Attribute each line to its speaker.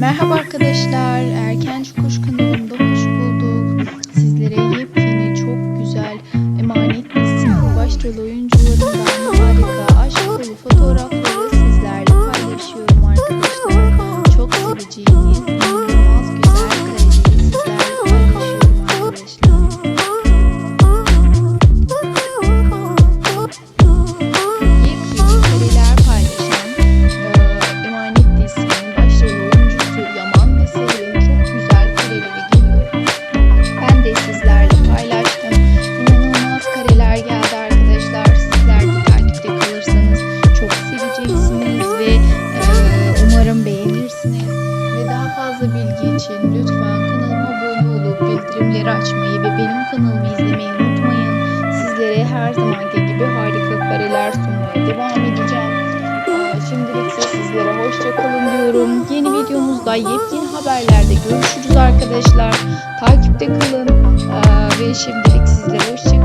Speaker 1: Merhaba arkadaşlar, Erken Kuş kanalımda hoş bulduk. Sizlere yepyeni, çok güzel, emanet dizisinin başrol oyuncularından için lütfen kanalıma abone olup bildirimleri açmayı ve benim kanalımı izlemeyi unutmayın. Sizlere her zamanki gibi harika kareler sunmaya devam edeceğim. Şimdilik ise sizlere hoşça kalın diyorum. Yeni videomuzda yepyeni haberlerde görüşürüz arkadaşlar. Takipte kalın. Ve şimdilik sizlere hoşça kalın.